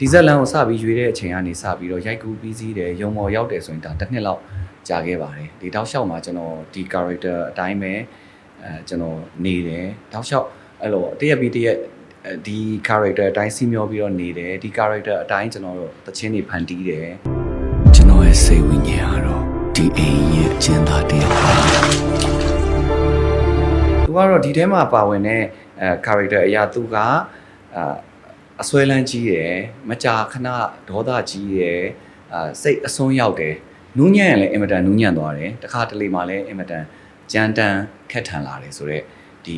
ဒီဇက်လန်ကိုစပြီးရွေးတဲ့အချိန်ကနေစပြီးတော့ရိုက်ကူးပြီးစီးတယ်ရုံမော်ရောက်တယ်ဆိုရင်ဒါတစ်နှစ်လောက်ကြာခဲ့ပါတယ်ဒီတောက်လျှောက်မှာကျွန်တော်ဒီ character အတိုင်းပဲအဲကျွန်တော်နေတယ်တောက်လျှောက်အဲ့လိုတရက်ပြီးတရက်အဲဒီ character အတိုင်းစီးမျောပြီးတော့နေတယ်ဒီ character အတိုင်းကျွန်တော်တို့သချင်းတွေဖန်တီးတယ်ကျွန်တော်ရဲ့စိတ်ဝိညာဉ်ကတော့ဒီအိမ်ရဲ့အကျဉ်းသားတစ်ယောက်ပါသူကတော့ဒီထဲမှာပါဝင်တဲ့အဲ character အရာသူကအာ အစွဲလန်းကြီးရယ်မကြာခဏဒေါသကြီးရယ်အာစိတ်အစွန်းရောက်တယ်နူးညံ့ရင်လည်းအင်မတန်နူးညံ့သွားတယ်တခါတလေမှလည်းအင်မတန်ကြမ်းတမ်းခက်ထန်လာတယ်ဆိုတော့ဒီ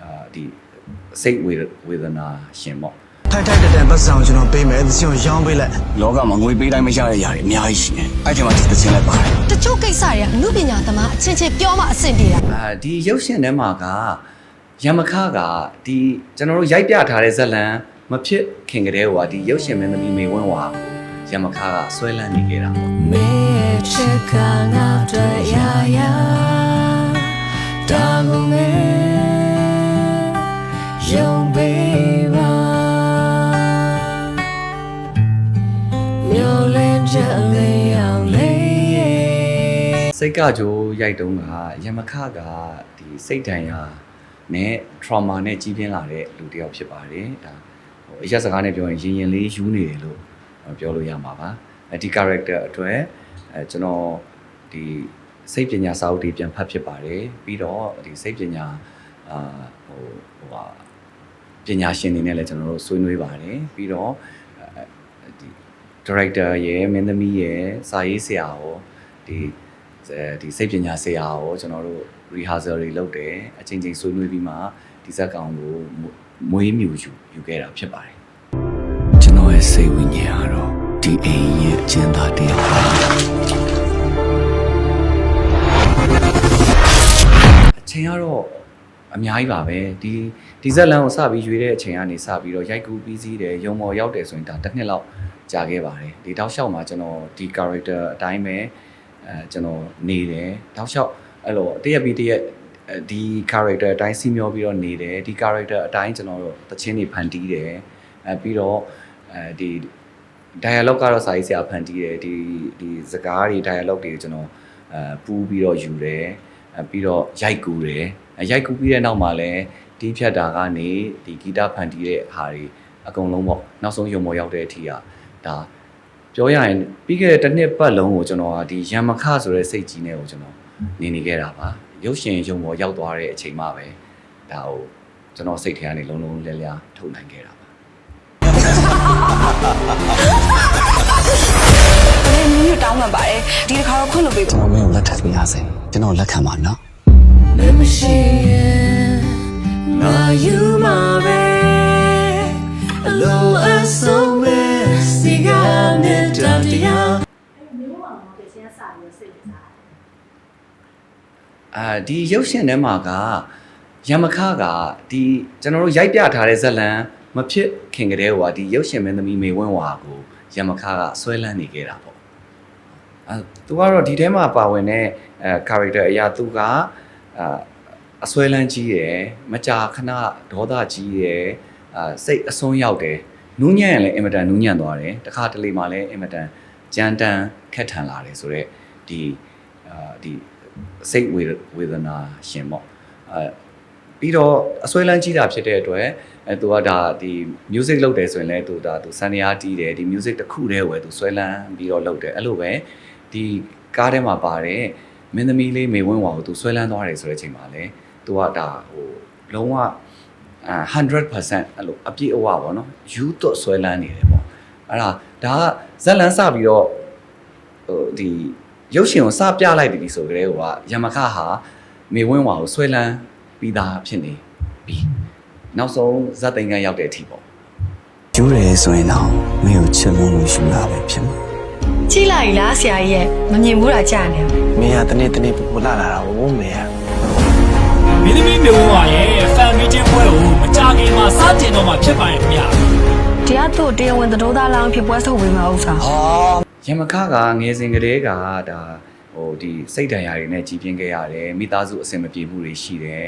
အာဒီစိတ်ဝေဝေဒနာရှင်ပေါ့ထိုက်ထိုက်တန်တန်ပတ်စံကိုကျွန်တော်ပေးမယ်သစီကိုရောင်းပေးလိုက်လောကမှာငွေပေးတိုင်းမရတဲ့ຢာတွေအများကြီးရှိတယ်အဲ့ဒီမှာဒီတစ်ချင်းလိုက်ပါတယ်တချို့ကိစ္စတွေကအမှုပညာသမားအချင်းချင်းပြောမှအဆင်ပြေတာအာဒီရုပ်ရှင်ထဲမှာကယမခကဒီကျွန်တော်တို့ရိုက်ပြထားတဲ့ဇက်လန် မဖြစ်ခင်ကတည်းကဒီရုပ်ရှင်မင်းသမီးမေဝင်းဝါကိုယမခကဆွဲလန်းနေခဲ့တာပေါ့မင်းချစ်ကငါတွေ့ရရတာငုံမဲယုံပေးပါမျိုးလင်းချက်လေးအောင်လေးစိတ်ကကြိုးရိုက်တုံးကယမခကဒီစိတ်ဒဏ်ရာနဲ့ trauma နဲ့ကြီးပြင်းလာတဲ့လူတစ်ယောက်ဖြစ်ပါတယ်ဒါဟို အရက်စကားနဲ့ပြောရင်ရင်ရင်လေးယူနေတယ်လို့ပြောလို့ရမှာပါအဲဒီ character အတွက်အဲကျွန်တော်ဒီစိတ်ပညာစာအုပ်တွေပြန်ဖတ်ဖြစ်ပါတယ်ပြီးတော့ဒီစိတ်ပညာအာဟိုဟိုပါပညာရှင်တွေနဲ့လည်းကျွန်တော်တို့ဆွေးနွေးပါတယ်ပြီးတော့အဲဒီ director ရယ်မင်းသမီးရယ်စာရေးဆရာရောဒီအဲဒီစိတ်ပညာဆရာရောကျွန်တော်တို့ rehearsal တွေလုပ်တယ်အချိန်ချင်းဆွေးနွေးပြီးမှဒီဇက်ကောင်ကို မွေးမြူယူယူခဲ့တာဖြစ်ပါတယ်ကျွန်တော်ရဲ့စိတ်ဝိညာဉ်ကတော့ဒီအိမ်ရဲ့အကျဉ်းသားတစ်ယောက်ပါအချိန်ကတော့အများကြီးပါပဲဒီဒီဇက်လန်ကိုစပြီးရွေးတဲ့အချိန်ကနေစပြီးတော့ရိုက်ကူးပြီးစီးတယ်ရုံမော်ရောက်တယ်ဆိုရင်ဒါတစ်နှစ်လောက်ကြာခဲ့ပါတယ်ဒီတောက်လျှောက်မှာကျွန်တော်ဒီ character အတိုင်းပဲအဲကျွန်တော်နေတယ်တောက်လျှောက်အဲ့လိုတရက်ပြီးတရက်အဲ ဒီ character အတိုင်းစီးမျောပြီးတော့နေတယ်ဒီ character အတိုင်းကျွန်တော်တို့သချင်းတွေဖန်တီးတယ်အဲပြီးတော့အဲဒီ dialogue ကတော့စာရေးဆရာဖန်တီးတယ်ဒီဒီစကားတွေ dialogue တွေကိုကျွန်တော်အဲပူးပြီးတော့ယူတယ်အဲပြီးတော့ရိုက်ကူးတယ်အဲရိုက်ကူးပြီးတဲ့နောက်မှာလည်းတီးဖြတ်တာကနေဒီဂီတဖန်တီးတဲ့ဟာတွေအကုန်လုံးပေါ့နောက်ဆုံးရုံမော်ရောက်တဲ့အထိကဒါပြောရရင်ပြီးခဲ့တဲ့တစ်နှစ်ပတ်လုံးကိုကျွန်တော်ကဒီရံမခဆိုတဲ့စိတ်ကြီးနဲ့ကိုကျွန်တော်နေနေခဲ့တာပါ ရုပ်ရှင်ရုံမော်ရောက်သွားတဲ့အချိန်မှပဲဒါကိုကျွန်တော်စိတ်ထဲကနေလုံးလုံးလဲလဲထုတ်နိုင်ခဲ့တာပါဘယ်မျိုးတောင်းမှပါတယ်ဒီတစ်ခါတော့ခွင့်လို့ပေးပါကျွန်တော်မင်းကိုလက်ထပ်ပေးရစေကျွန်တော်လက်ခံပါနော်မရှိရင်ငါယူမှာပဲ အာဒီရုပ်ရှင်ထဲမှာကယမခကဒီကျွန်တော်တို့ရိုက်ပြထားတဲ့ဇက်လန်မဖြစ်ခင်ကတည်းကဒီရုပ်ရှင်မင်းသမီးမေဝင်းဝါကိုယမခကဆွဲလန်းနေခဲ့တာပေါ့အဲသူကတော့ဒီထဲမှာပါဝင်တဲ့အဲ character အရာသူကအာအစွဲလန်းကြီးရယ်မကြာခဏဒေါသကြီးရယ်အာစိတ်အစွန်းရောက်တယ်နူးညံ့ရင်လည်းအင်မတန်နူးညံ့သွားတယ်တခါတလေမှလည်းအင်မတန်ကြမ်းတမ်းခက်ထန်လာတယ်ဆိုတော့ဒီအာဒီ စိတ်ဝေဝေဒနာရှင်ပေါ့အဲပြီးတော့အစွဲလန်းကြီးတာဖြစ်တဲ့အတွက်အဲသူကဒါဒီ music လုပ်တယ်ဆိုရင်လည်းသူဒါသူစံရတီးတယ်ဒီ music တစ်ခုတည်းဝယ်သူစွဲလန်းပြီးတော့လုပ်တယ်အဲ့လိုပဲဒီကားထဲမှာပါတယ်မင်းသမီးလေးမေဝင်းဝါကိုသူစွဲလန်းသွားတယ်ဆိုတဲ့အချိန်မှာလည်းသူကဒါဟိုလုံးဝအာ100%အဲ့လိုအပြည့်အဝပေါ့နော်ယူသွတ်စွဲလန်းနေတယ်ပေါ့အဲ့ဒါဒါကဇက်လန်းစပြီးတော့ဟိုဒီ ရုပ်ရှင်ကိုစပြလိုက်ပြီဆိုကြတဲ့ဟိုကယမခဟာမေဝင်းဝါကိုဆွဲလန်းပြီးသားဖြစ်နေပြီနောက်ဆုံးဇက်သိန်ကရောက်တဲ့အထိပေါ့ယူတယ်ဆိုရင်တော့မင်းကိုချစ်လို့လို့ယူတာပဲဖြစ်မှာကြည့်လိုက်လားဆရာကြီးရဲ့မမြင်ဘူးတာကြားနေတယ်မင်းကတနေ့တနေ့ပူပူလာလာတာဝုန်းမေကမင်းသမီးမျိုးဝါရဲ့ဖန်မီတင်ပွဲကိုမကြခင်မှာစတင်တော့မှဖြစ်ပါရဲ့ခင်ဗျာတရားသူ့တရားဝင်သတို့သားလောင်းဖြစ်ပွဲထုတ်ပေးမှာဥစ္စာ ယမခကငယ်စဉ်ကတည်းကဒါဟိုဒီစိတ်ဒဏ်ရာတွေနဲ့ကြီးပြင်းခဲ့ရတယ်မိသားစုအဆင်မပြေမှုတွေရှိတယ်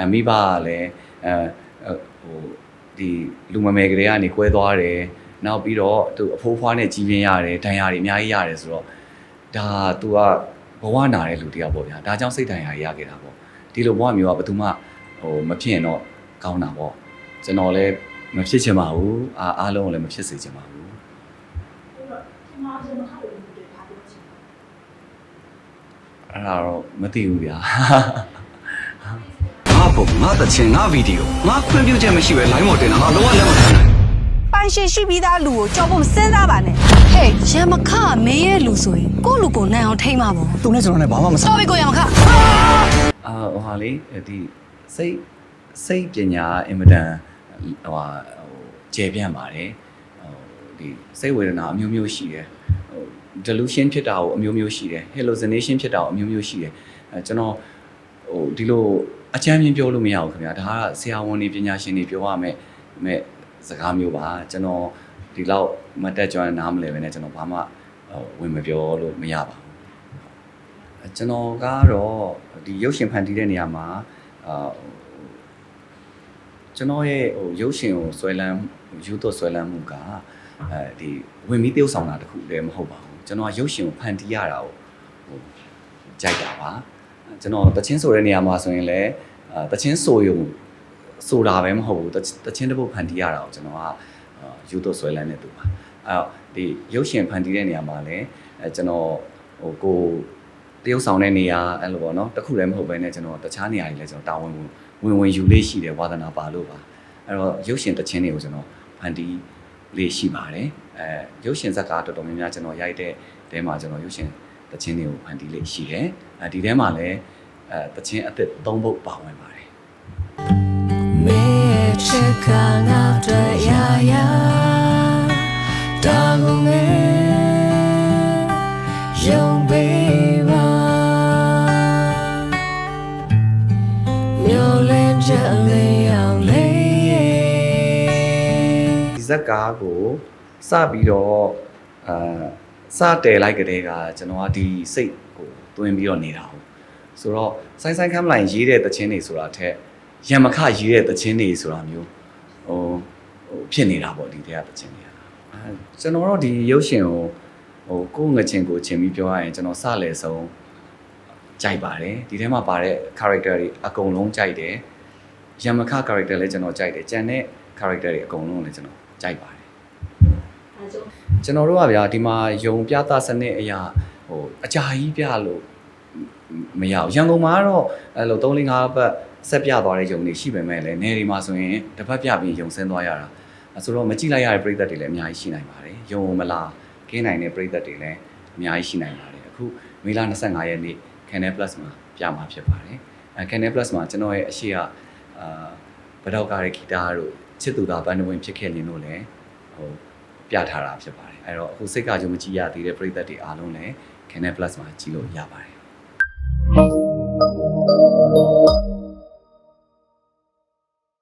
အမိဘကလည်းအဲဟိုဒီလူမမယ်ကလေးကနေကွဲသွားတယ်နောက်ပြီးတော့သူအဖိုးဖွားနဲ့ကြီးပြင်းရတယ်ဒဏ်ရာတွေအများကြီးရတယ်ဆိုတော့ဒါသူကဘဝနာတဲ့လူတစ်ယောက်ပေါ့ဗျာဒါကြောင့်စိတ်ဒဏ်ရာတွေရခဲ့တာပေါ့ဒီလိုဘဝမျိုးကဘယ်သူမှဟိုမဖြစ်ရင်တော့ကောင်းတာပေါ့ကျွန်တော်လည်းမဖြစ်ချင်ပါဘူးအားအားလုံးကိုလည်းမဖြစ်စေချင်ပါဘူးပြီး တော့ဒီမှာရမခလို့ဒီတွေထားပြောချင်တယ်အဲ့ဒါတော့မသိဘူးဗျာငါပုံငါတချင်ငါဗီဒီယိုငါခွင့်ပြုချက်မရှိပဲ line မတင်တာငါလုံးဝလက်မခံနိုင်ပိုင်ရှင်ရှိပြီးသားလူကိုကြောက်ဖို့မစင်းစားပါနဲ့ဟဲ့ရမခမင်းရဲ့လူဆိုရင်ကိုယ့်လူကိုနိုင်အောင်ထိမ့်မှာပေါ့သူနဲ့ကျွန်တော်နဲ့ဘာမှမဆိုင်စောပြီကိုရမခအာဟိုဟာလေဒီစိတ်စိတ်ပညာအင်မတန်ဟိုဟာဟိုကျေပြန့်ပါတယ်ဟို ဒီစိတ်ဝေဒနာအမျိုးမျိုးရှိတယ်ဟို delusion ဖြစ်တာကိုအမျိုးမျိုးရှိတယ် hallucination ဖြစ်တာကိုအမျိုးမျိုးရှိတယ်အဲကျွန်တော်ဟိုဒီလိုအချမ်းမြင်ပြောလို့မရဘူးခင်ဗျာဒါကဆရာဝန်တွေပညာရှင်တွေပြောရမယ်မဲ့စကားမျိုးပါကျွန်တော်ဒီလောက်မတက်ကြွနားမလဲပဲねကျွန်တော်ဘာမှဟိုဝင်မပြောလို့မရပါဘူးအဲကျွန်တော်ကတော့ဒီရုပ်ရှင်ဖန်တီးတဲ့နေရာမှာအာကျွန်တော်ရဲ့ဟိုရုပ်ရှင်ကိုဆွဲလန်းယူသွဆွဲလန်းမှုက အဲဒီဝင်ပြီးတယောက်ဆောင်တာတခုလည်းမဟုတ်ပါဘူးကျွန်တော်ကရုပ်ရှင်ကိုဖန်တီးရတာကိုဟိုကြိုက်တာပါကျွန်တော်တချင်းဆိုတဲ့နေရာမှာဆိုရင်လည်းအာတချင်းဆိုရုံဆိုတာပဲမဟုတ်ဘူးတတချင်းတစ်ပုတ်ဖန်တီးရတာကိုကျွန်တော်ကအာယူသွဆွဲလန်းနေသူပါအဲတော့ဒီရုပ်ရှင်ဖန်တီးတဲ့နေရာမှာလည်းအဲကျွန်တော်ဟိုကိုတရုပ်ဆောင်တဲ့နေရာအဲ့လိုပေါ့နော်တစ်ခုလည်းမဟုတ်ဘဲနဲ့ကျွန်တော်တခြားနေရာတွေလည်းကျွန်တော်တာဝန်ဝင်ဝင်ယူလေးရှိတယ်ဝါသနာပါလို့ပါအဲ့တော့ရုပ်ရှင်တခြင်းတွေကိုကျွန်တော်ဖန်တီး လေးရှိပါတယ်အဲရုပ်ရှင်ဇာတ်ကားတော်တော်များများကျွန်တော်ရိုက်တဲ့တဲမှာကျွန်တော်ရုပ်ရှင်တခြင်းတွေကိုဖန်တီးလေးရှိတယ်အဲဒီထဲမှာလည်းအဲတခြင်းအသစ်၃ပုဒ်ပါဝင်ပါတယ်မင်းရဲ့ချစ်ကငါတို့ရာရာတာကုန်မေယုံ ဇက်ကားကိုစပြီးတော့အာစတယ်လိုက်ကြတဲ့ကကျွန်တော်ကဒီစိတ်ကိုတွင်ပြီးတော့နေတာဟုတ်ဆိုတော့ဆိုင်းဆိုင်းခမ်းမလိုက်ရေးတဲ့တခြင်းတွေဆိုတာထက်ရံမခရေးတဲ့တခြင်းတွေဆိုတာမျိုးဟိုဟိုဖြစ်နေတာပေါ့ဒီတဲ့ကတခြင်းတွေကအဲကျွန်တော်တို့ဒီရုပ်ရှင်ကိုဟိုကိုယ့်ငချင်းကိုချင်းပြီးပြောရရင်ကျွန်တော်စလဲဆုံးကြိုက်ပါတယ်ဒီထဲမှာပါတဲ့ character တွေအကုန်လုံးကြိုက်တယ်ရံမခ character လည်းကျွန်တော်ကြိုက်တယ်ကြံတဲ့ character တွေအကုန်လုံးလည်းကျွန်တော် ကြိုက်ပါတယ်အဲဆိုကျွန်တော်တို့ကဗျာဒီမှာယုံပြသစနစ်အရာဟိုအကြာကြီးပြလို့မရဘူးရန်ကုန်မှာကတော့အဲ့လို3 4 5ဘတ်ဆက်ပြသွားတဲ့ယုံတွေရှိပေမဲ့လည်းနေဒီမှာဆိုရင်တစ်ပတ်ပြပြီးယုံဆင်းသွားရတာအဲဆိုတော့မကြည့်လိုက်ရတဲ့ပြည်သက်တွေလည်းအများကြီးရှိနိုင်ပါတယ်ယုံမလားကင်းနိုင်တဲ့ပြည်သက်တွေလည်းအများကြီးရှိနိုင်ပါတယ်အခုမေလ25ရက်နေ့ Canal Plus မှာပြမှာဖြစ်ပါတယ်အဲ Canal Plus မှာကျွန်တော်ရဲ့အရှိကအာဗဒေါက်ကားရဲ့ဂီတာတို့ ချစ်သူသားဘန်ဒဝင်ဖြစ်ခဲ့နေလို့လည်းဟိုပြထားတာဖြစ်ပါတယ်အဲ့တော့အခုစိတ်ကကြုံမကြည့်ရသေးတဲ့ပရိသတ်တွေအားလုံးလည်း Canal Plus မှာကြည့်လို့ရပါတယ်